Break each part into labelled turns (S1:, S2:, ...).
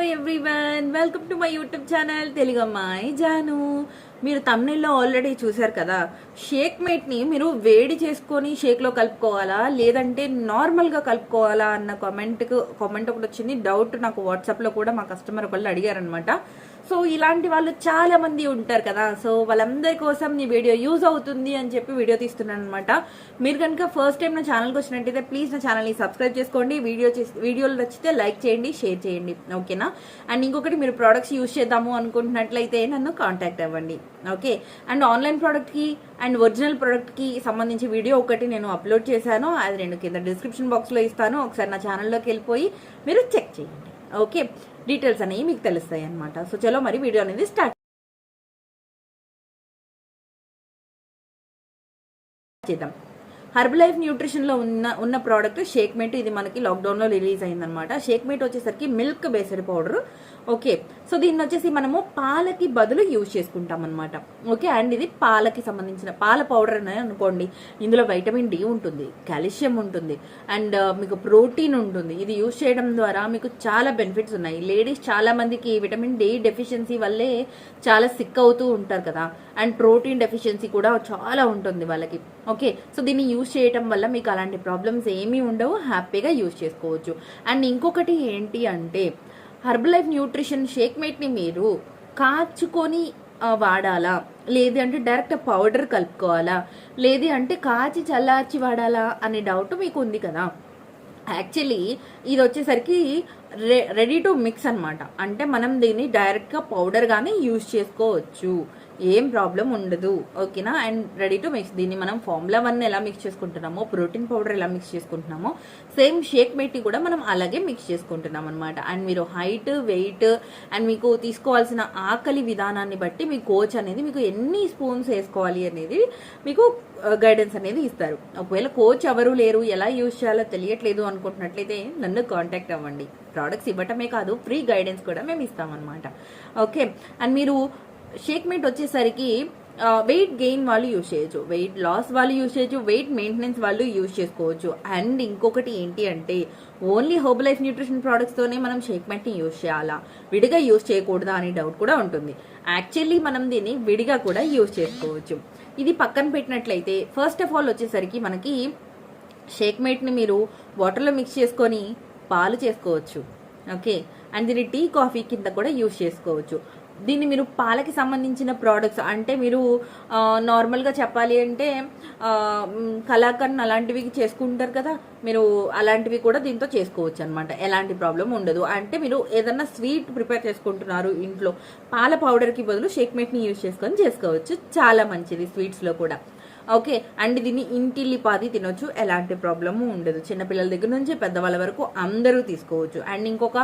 S1: Everyone welcome to my YouTube channel Telugu అమ్మాయి జాను మీరు తమిళలో already చూశారు కదా? షేక్ మేట్ని మీరు వేడి చేసుకొని షేక్లో కలుపుకోవాలా? లేదంటే నార్మల్గా కలుపుకోవాలా అన్న కామెంట్కు కామెంట్ ఒకటి వచ్చింది. డౌట్ నాకు వాట్సాప్లో కూడా మా కస్టమర్ ఒకళ్ళు అడిగారనమాట సో ఇలాంటి వాళ్ళు చాలా మంది ఉంటారు కదా. సో వాళ్ళందరి కోసం నీ వీడియో యూజ్ అవుతుంది అని చెప్పి వీడియో తీస్తున్నాను అనమాట మీరు కనుక ఫస్ట్ టైం నా ఛానల్కి వచ్చినట్టయితే ప్లీజ్ నా ఛానల్ని సబ్స్క్రైబ్ చేసుకోండి. వీడియో చేసి వీడియోలు నచ్చితే లైక్ చేయండి షేర్ చేయండి. ఓకేనా అండ్ ఇంకొకటి మీరు ప్రోడక్ట్స్ యూజ్ చేద్దాము అనుకుంటున్నట్లయితే నన్ను కాంటాక్ట్ అవ్వండి. ఓకే అండ్ ఆన్లైన్ ప్రోడక్ట్కి అండ్ ఒరిజినల్ ప్రోడక్ట్కి సంబంధించి వీడియో ఒకటి నేను అప్లోడ్ చేశాను. అది నేను కింద డిస్క్రిప్షన్ బాక్స్లో ఇస్తాను. ఒకసారి నా ఛానల్లోకి వెళ్ళిపోయి మీరు చెక్ చేయండి. ఓకే డీటెయిల్స్ అనేవి మీకు తెలుస్తాయి అనమాట సో చలో మరి వీడియో అనేది స్టార్ట్ చేద్దాం. హర్బల్ లైఫ్ న్యూట్రిషన్లో ఉన్న ఉన్న ప్రోడక్ట్ షేక్మేట్ ఇది మనకి లాక్డౌన్లో రిలీజ్ అయిందనమాట షేక్మేట్ వచ్చేసరికి milk based powder. Okay. So దీన్ని వచ్చేసి మనము పాలకి బదులు యూజ్ చేసుకుంటాం అనమాట ఓకే. అండ్ ఇది పాలకి సంబంధించిన పాల పౌడర్ అని అనుకోండి. ఇందులో వైటమిన్ డి ఉంటుంది కాల్షియం ఉంటుంది అండ్ మీకు ప్రోటీన్ ఉంటుంది. ఇది యూజ్ చేయడం ద్వారా మీకు చాలా బెనిఫిట్స్ ఉన్నాయి. లేడీస్ చాలా మందికి విటమిన్ డి డెఫిషియన్సీ వల్లే చాలా సిక్ అవుతూ ఉంటారు కదా. అండ్ ప్రోటీన్ డెఫిషియన్సీ కూడా చాలా ఉంటుంది వాళ్ళకి. ఓకే సో దీన్ని యూజ్ చేయటం వల్ల మీకు అలాంటి ప్రాబ్లమ్స్ ఏమీ ఉండవు హ్యాపీగా యూజ్ చేసుకోవచ్చు. అండ్ ఇంకొకటి ఏంటి అంటే హర్బల్ లైఫ్ న్యూట్రిషన్ షేక్ మేట్ని మీరు కాచుకొని వాడాలా? లేదు అంటే డైరెక్ట్ పౌడర్ కలుపుకోవాలా? లేదు అంటే కాచి చల్లార్చి వాడాలా? అనే డౌట్ మీకు ఉంది కదా? యాక్చువల్లీ ఇది వచ్చేసరికి రె రెడీ టు మిక్స్ అన్నమాట. అంటే మనం దీన్ని డైరెక్ట్గా పౌడర్గానే యూజ్ చేసుకోవచ్చు. ఏం ప్రాబ్లం ఉండదు ఓకేనా? And ready to mix. దీన్ని మనం ఫార్ములా వన్ ఎలా మిక్స్ చేసుకుంటున్నామో ప్రోటీన్ పౌడర్ ఎలా మిక్స్ చేసుకుంటున్నామో సేమ్ షేక్ మెట్టి కూడా మనం అలాగే మిక్స్ చేసుకుంటున్నాం అనమాట అండ్ మీరు హైట్ వెయిట్ అండ్ మీకు తీసుకోవాల్సిన ఆకలి విధానాన్ని బట్టి మీ కోచ్ అనేది మీకు ఎన్ని స్పూన్స్ వేసుకోవాలి అనేది మీకు గైడెన్స్ అనేది ఇస్తారు. ఒకవేళ కోచ్ ఎవరు లేరు ఎలా యూజ్ చేయాలో తెలియట్లేదు అనుకుంటున్నట్లయితే నన్ను కాంటాక్ట్ అవ్వండి. ప్రోడక్ట్స్ ఇవ్వటమే కాదు ఫ్రీ గైడెన్స్ కూడా మేము ఇస్తామన్నమాట ఓకే? అండ్ మీరు షేక్మెంట్ వచ్చేసరికి వెయిట్ గెయిన్ వాళ్ళు యూజ్ చేయొచ్చు. వెయిట్ లాస్ వాళ్ళు యూజ్ చేయొచ్చు. వెయిట్ మెయింటెనెన్స్ వాళ్ళు యూజ్ చేసుకోవచ్చు. అండ్ ఇంకొకటి ఏంటి అంటే ఓన్లీ హోబ్ లైఫ్ న్యూట్రిషన్ ప్రోడక్ట్స్తోనే మనం షేక్మెంట్ని యూజ్ చేయాలా? విడిగా యూజ్ చేయకూడదా అనే డౌట్ కూడా ఉంటుంది. యాక్చువల్లీ మనం దీన్ని విడిగా కూడా యూజ్ చేసుకోవచ్చు. ఇది పక్కన పెట్టినట్లయితే ఫస్ట్ ఆఫ్ ఆల్ వచ్చేసరికి మనకి షేక్మేట్ని మీరు వాటర్లో మిక్స్ చేసుకొని పాలు చేసుకోవచ్చు. ఓకే అండ్ దీన్ని టీ కాఫీ కింద కూడా యూజ్ చేసుకోవచ్చు. దీన్ని మీరు పాలకి సంబంధించిన ప్రోడక్ట్స్ అంటే మీరు నార్మల్గా చెప్పాలి అంటే ఆ, కలాకండ్ అలాంటివి చేసుకుంటారు కదా మీరు అలాంటివి కూడా దీంతో చేసుకోవచ్చు అనమాట ఎలాంటి ప్రాబ్లం ఉండదు. అంటే మీరు ఏదన్నా స్వీట్ ప్రిపేర్ చేసుకుంటున్నారు ఇంట్లో పాల పౌడర్కి బదులు షేక్ మేట్ని యూజ్ చేసుకొని చేసుకోవచ్చు. చాలా మంచిది స్వీట్స్లో కూడా. ఓకే అండ్ దీన్ని ఇంటిల్లిపాది తినొచ్చు ఎలాంటి ప్రాబ్లము ఉండదు. చిన్నపిల్లల దగ్గర నుంచి పెద్దవాళ్ళ వరకు అందరూ తీసుకోవచ్చు. అండ్ ఇంకొక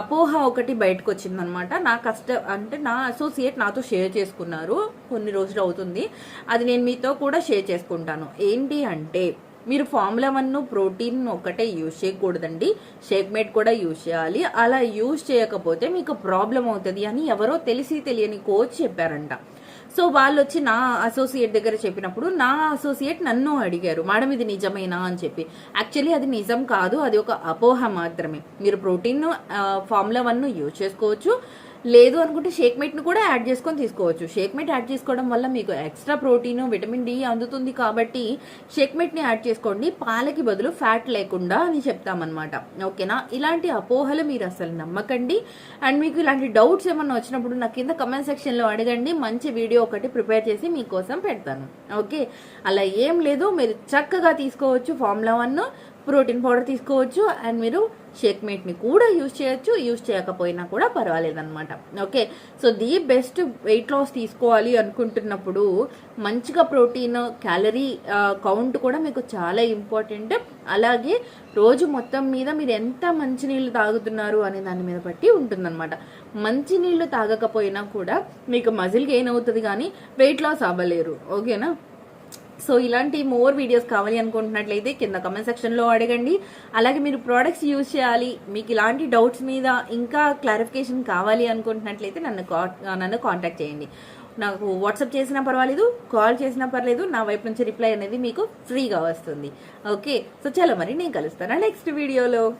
S1: అపోహ ఒకటి బయటకు వచ్చిందనమాట నా కష్ట అంటే నా అసోసియేట్ నాతో షేర్ చేసుకున్నారు. కొన్ని రోజులు అవుతుంది. అది నేను మీతో కూడా షేర్ చేసుకుంటాను. ఏంటి అంటే మీరు ఫార్ములా వన్ ప్రోటీన్ ఒకటే యూజ్ చేయకూడదండి. షేక్ మేట్ కూడా యూజ్ చేయాలి. అలా యూజ్ చేయకపోతే మీకు ప్రాబ్లం అవుతుంది అని ఎవరో తెలిసి తెలియని కోచ్ చెప్పారంట. సో వాళ్ళు వచ్చి నా అసోసియేట్ దగ్గర చెప్పినప్పుడు నా అసోసియేట్ నన్ను అడిగారు మేడం ఇది నిజమేనా? అని చెప్పి. యాక్చువల్లీ అది నిజం కాదు అది ఒక అపోహ మాత్రమే. మీరు ప్రోటీన్ ఫార్ములా వన్ యూజ్ చేసుకోవచ్చు. లేదు అనుకుంటే షేక్ మేట్ను కూడా యాడ్ చేసుకొని తీసుకోవచ్చు. షేక్ మీట్ యాడ్ చేసుకోవడం వల్ల మీకు ఎక్స్ట్రా ప్రోటీన్ విటమిన్ డి అందుతుంది కాబట్టి షేక్ మీట్ని యాడ్ చేసుకోండి. పాలకి బదులు ఫ్యాట్ లేకుండా అని చెప్తామన్నమాట. ఓకేనా? ఇలాంటి అపోహలు మీరు అసలు నమ్మకండి. అండ్ మీకు ఇలాంటి డౌట్స్ ఏమన్నా వచ్చినప్పుడు నా కింద కమెంట్ సెక్షన్లో అడగండి. మంచి వీడియో ఒకటి ప్రిపేర్ చేసి మీకోసం పెడతాను. ఓకే? అలా ఏం లేదు. మీరు చక్కగా తీసుకోవచ్చు ఫార్ములా వన్. ప్రోటీన్ పౌడర్ తీసుకోవచ్చు అండ్ మీరు షేక్ మీట్ని కూడా యూజ్ చేయొచ్చు యూజ్ చేయకపోయినా కూడా పర్వాలేదన్నమాట. Okay? So the best weight loss తీసుకోవాలి అనుకుంటున్నప్పుడు మంచిగా ప్రోటీన్ క్యాలరీ కౌంట్ కూడా మీకు చాలా ఇంపార్టెంట్. అలాగే రోజు మొత్తం మీద మీరు ఎంత మంచినీళ్ళు తాగుతున్నారు అనే దాని మీద బట్టి ఉంటుందన్నమాట. మంచినీళ్ళు తాగకపోయినా కూడా మీకు మజిల్ గెయిన్ అవుతుంది కానీ వెయిట్ లాస్ అవ్వలేరు. ఓకేనా? సో ఇలాంటి మోర్ వీడియోస్ కావాలి అనుకుంటున్నట్లయితే కింద కమెంట్ సెక్షన్లో అడగండి. అలాగే మీరు ప్రోడక్ట్స్ యూజ్ చేయాలి మీకు ఇలాంటి డౌట్స్ మీద ఇంకా క్లారిఫికేషన్ కావాలి అనుకుంటున్నట్లయితే నన్ను కా- నన్ను కాంటాక్ట్ చేయండి. నాకు వాట్సాప్ చేసినా పర్వాలేదు కాల్ చేసినా పర్లేదు నా వైపు నుంచి రిప్లై అనేది మీకు ఫ్రీగా వస్తుంది. ఓకే సో చాలా మరి నేను కలుస్తాను నెక్స్ట్ వీడియోలో